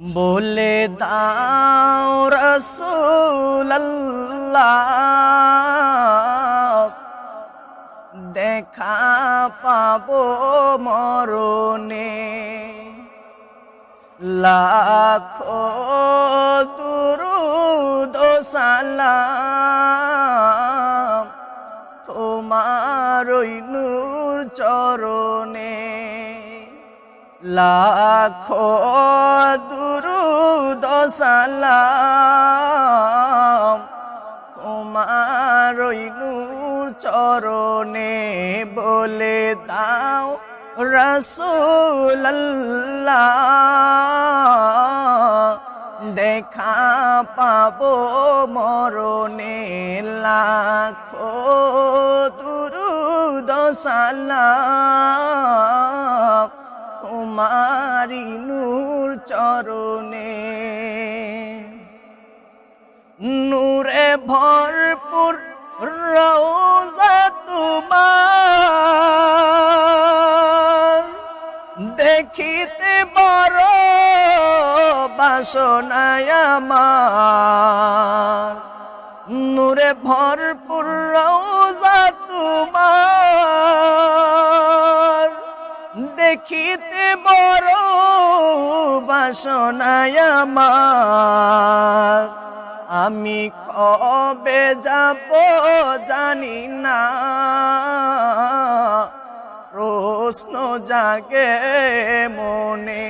বলে দাও রসুল্লাহ দেখা পাবো মরণে। লাখো দুরুদ সালাম লাখো দুরুদ সালাম। তোমার নূর চরণে বলে দাও রসুল্লাহ দেখা পাবো মরণে লাখো দুরুদ সালাম। তোমারি নূর চরণে। নূরে ভরপুর রওজা তোমার। দেখিতে বড় বাসনায় আমার। নূরে ভরপুর বাসনায় আমার। আমি কবে যাব জানি না। প্রশ্ন জাগে মনে,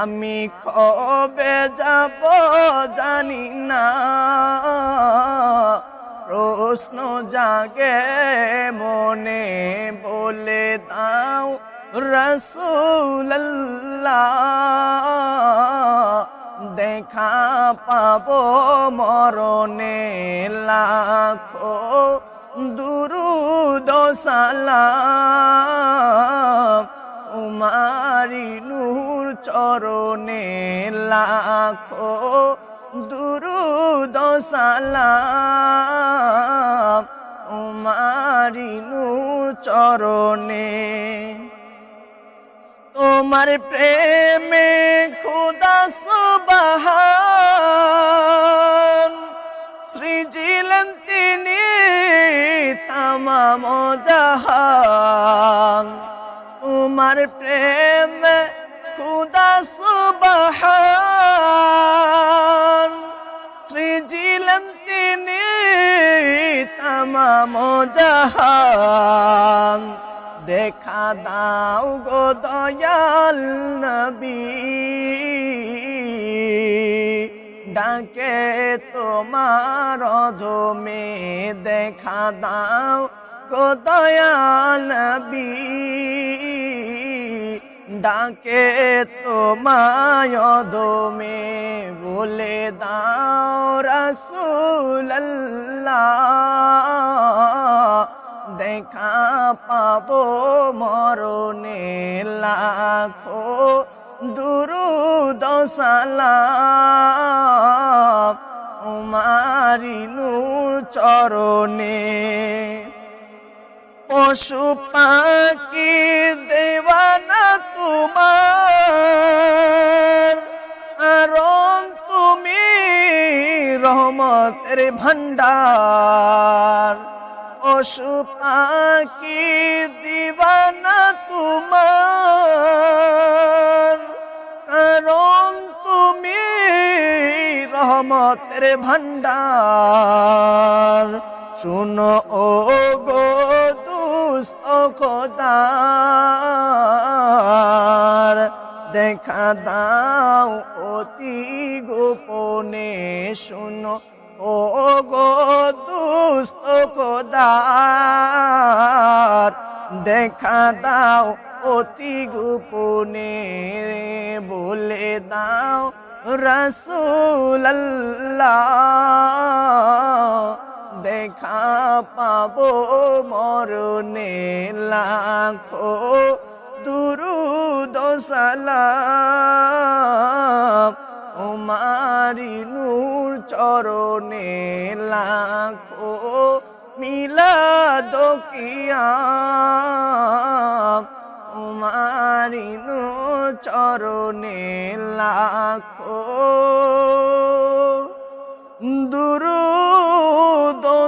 আমি কবে যাব জানি না। প্রশ্ন জাগে মনে বলে রসুল্লাহ দেখা পাবো মরণে লাখো দুরুদ সালাম। উমারি নূর চরণে লাখো দুরুদ সালাম। উমারি নূর চরণে তোমার প্রেমে খুদা সুবাহান। সৃজিলেন তিনি তামাম তোমার প্রেমে খুদা সুবাহান। দাও গো দয়াল নবী। ডাকে তোমার ধমে দেখা দাও গো দয়াল নবী। ডাকে তোমায় ধমে বলে দাও রসুল্লাহ দেখা পাবো মরণে লাখো দুরুদ সালাম উমারি নূর চরণে পশু পাখি দেওয়ানা তোমার আরণ তুমি রহমতের ভণ্ডার। পশু পাখি দিবানা তোমার। কারণ তুমি রহমতের ভণ্ডার। শুনো ও গো খোদার দেখা দাও অতি গোপনে, শুনো ও গো দুস্থ খোদার, দেখা দাও অতি গোপনে, বলে দাও রসুল্লাহ দেখা পাবো মরণে লাখো দুরুদ সালাম। চরণে লাখো মিলাদ কিয়াম চরণে লাখো দুরু ও